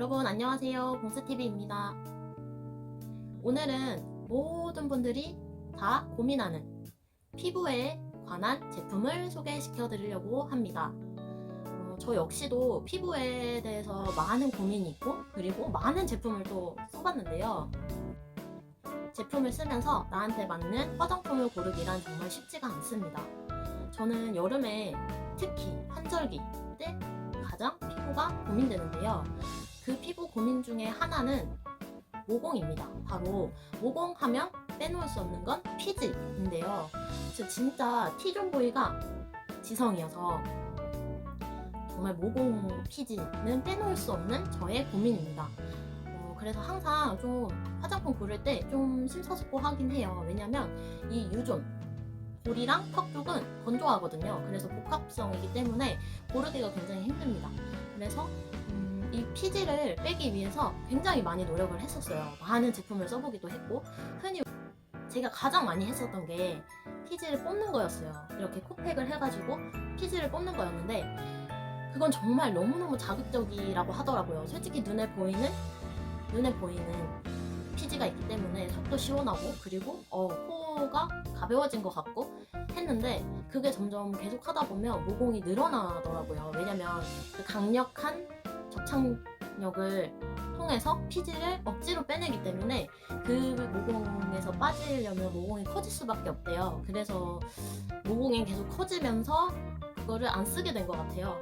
안녕하세요. 봉스TV입니다. 오늘은 모든 분들이 다 고민하는 피부에 관한 제품을 소개시켜 드리려고 합니다. 어, 저 역시도 피부에 대해서 많은 고민이 있고, 그리고 많은 제품을 또 써봤는데요. 제품을 쓰면서 나한테 맞는 화장품을 고르기란 정말 쉽지가 않습니다. 저는 여름에 특히 환절기 때 가장 피부가 고민되는데요. 그 피부 고민 중에 하나는 모공입니다. 바로 모공하면 빼놓을 수 없는 건 피지인데요. 저 진짜 T존보이가 지성이어서 정말 모공 피지는 빼놓을 수 없는 저의 고민입니다. 어, 그래서 항상 좀 화장품 고를 때 좀 심사숙고하긴 해요. 왜냐면 이 유존 볼이랑 턱 쪽은 건조하거든요. 그래서 복합성이기 때문에 고르기가 굉장히 힘듭니다. 그래서 음, 이 피지를 빼기 위해서 굉장히 많이 노력을 했었어요. 많은 제품을 써보기도 했고 흔히 제가 가장 많이 했었던 게 피지를 뽑는 거였어요. 이렇게 코팩을 해가지고 피지를 뽑는 거였는데 그건 정말 너무너무 자극적이라고 하더라고요. 솔직히 눈에 보이는 눈에 보이는 피지가 있기 때문에 속도 시원하고 그리고 어, 코가 가벼워진 것 같고 했는데 그게 점점 계속 하다 보면 모공이 늘어나더라고요. 왜냐면 그 강력한 접 착력을 통해서 피지를 억지로 빼내기 때문에 그 모공에서 빠지려면 모공이 커질 수밖에 없대요. 그래서 모공이 계속 커지면서 그거를 안 쓰게 된 것 같아요.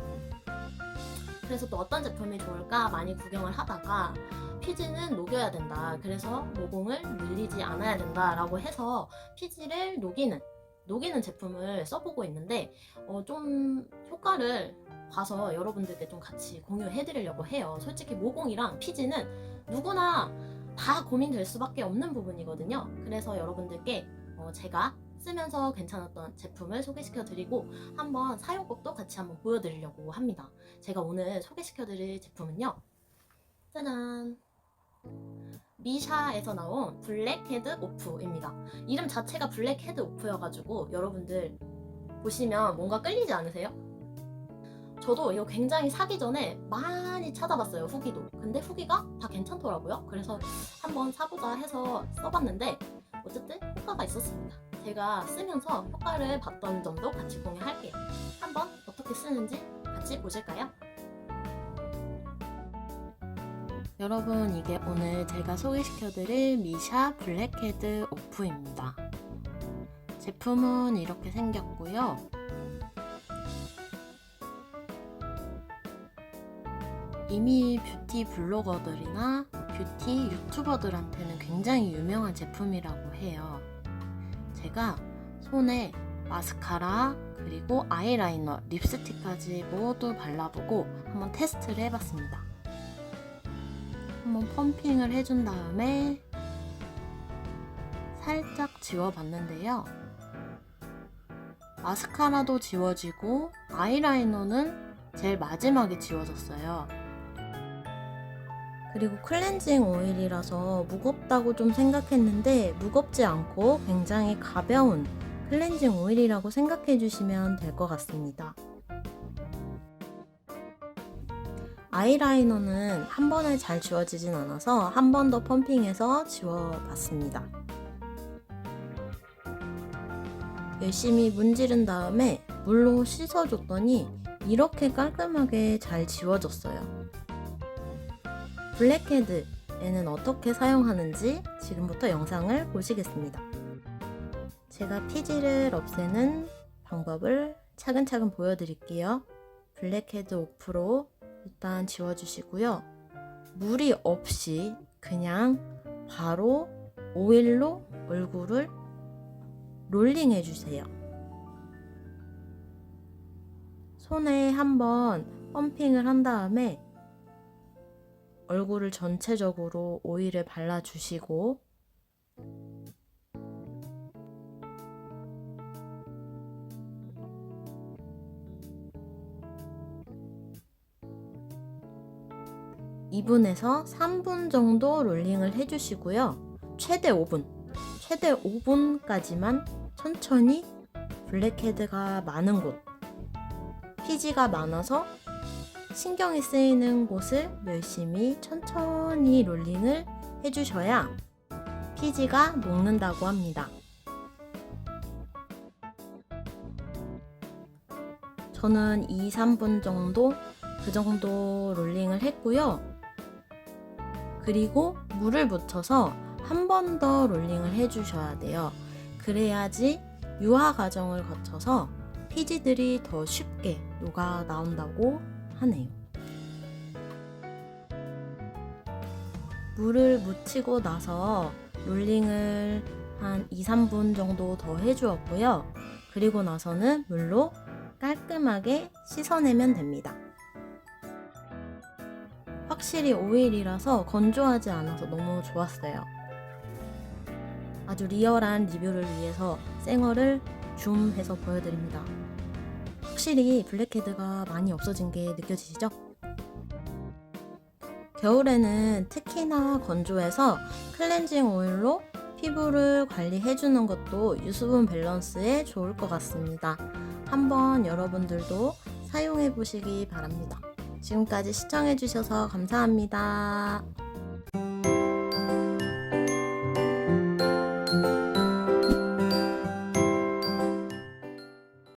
그래서 또 어떤 제품이 좋을까 많이 구경을 하다가 피지는 녹여야 된다. 그래서 모공을 늘리지 않아야 된다라고 해서 피지를 녹이는 녹이는 제품을 써보고 있는데 어, 좀 효과를 봐서 여러분들께 좀 같이 공유해 드리려고 해요. 솔직히 모공이랑 피지는 누구나 다 고민될 수밖에 없는 부분이거든요. 그래서 여러분들께 어, 제가 쓰면서 괜찮았던 제품을 소개시켜 드리고 한번 사용법도 같이 한번 보여드리려고 합니다. 제가 오늘 소개시켜 드릴 제품은요. 짜잔! 미샤에서 나온 블랙 헤드 오프입니다. 이름 자체가 블랙 헤드 오프여가지고 여러분들 보시면 뭔가 끌리지 않으세요? 저도 이거 굉장히 사기 전에 많이 찾아봤어요 후기도 근데 후기가 다 괜찮더라고요 그래서 한번 사보자 해서 써봤는데 어쨌든 효과가 있었습니다 제가 쓰면서 효과를 봤던 점도 같이 공유할게요 한번 어떻게 쓰는지 같이 보실까요? 여러분 이게 오늘 제가 소개시켜드릴 미샤 블랙헤드 오프입니다 제품은 이렇게 생겼고요 이미 뷰티 블로거들이나 뷰티 유튜버들한테는 굉장히 유명한 제품이라고 해요. 제가 손에 마스카라 그리고 아이라이너, 립스틱까지 모두 발라보고 한번 테스트를 해봤습니다. 한번 펌핑을 해준 다음에 살짝 지워봤는데요. 마스카라도 지워지고 아이라이너는 제일 마지막에 지워졌어요. 그리고 클렌징 오일이라서 무겁다고 좀 생각했는데 무겁지 않고 굉장히 가벼운 클렌징 오일이라고 생각해 주시면 될 것 같습니다. 아이라이너는 한 번에 잘 지워지진 않아서 한 번 더 펌핑해서 지워봤습니다. 열심히 문지른 다음에 물로 씻어줬더니 이렇게 깔끔하게 잘 지워졌어요. 블랙헤드에는 어떻게 사용하는지 지금부터 영상을 보시겠습니다. 제가 피지를 없애는 방법을 차근차근 보여드릴게요. 블랙헤드 오프로 일단 지워주시고요. 물이 없이 그냥 바로 오일로 얼굴을 롤링 해주세요. 손에 한번 펌핑을 한 다음에 얼굴을 전체적으로 오일을 발라주시고 (2분에서) (3분) 정도 롤링을 해주시고요 최대 (5분) 최대 (5분까지만) 천천히 블랙헤드가 많은 곳 피지가 많아서 신경이 쓰이는 곳을 열심히 천천히 롤링을 해주셔야 피지가 녹는다고 합니다. 저는 2, 3분 정도 그 정도 롤링을 했고요. 그리고 물을 묻혀서 한 번 더 롤링을 해주셔야 돼요. 그래야지 유화 과정을 거쳐서 피지들이 더 쉽게 녹아 나온다고 하네요. 물을 묻히고 나서 롤링을 한 2, 3분 정도 더 해주었고요. 그리고 나서는 물로 깔끔하게 씻어내면 됩니다. 확실히 오일이라서 건조하지 않아서 너무 좋았어요. 아주 리얼한 리뷰를 위해서 생얼을 줌해서 보여드립니다. 확실히 블랙헤드가 많이 없어진 게 느껴지시죠? 겨울에는 특히나 건조해서 클렌징 오일로 피부를 관리해주는 것도 유수분 밸런스에 좋을 것 같습니다. 한번 여러분들도 사용해 보시기 바랍니다. 지금까지 시청해주셔서 감사합니다.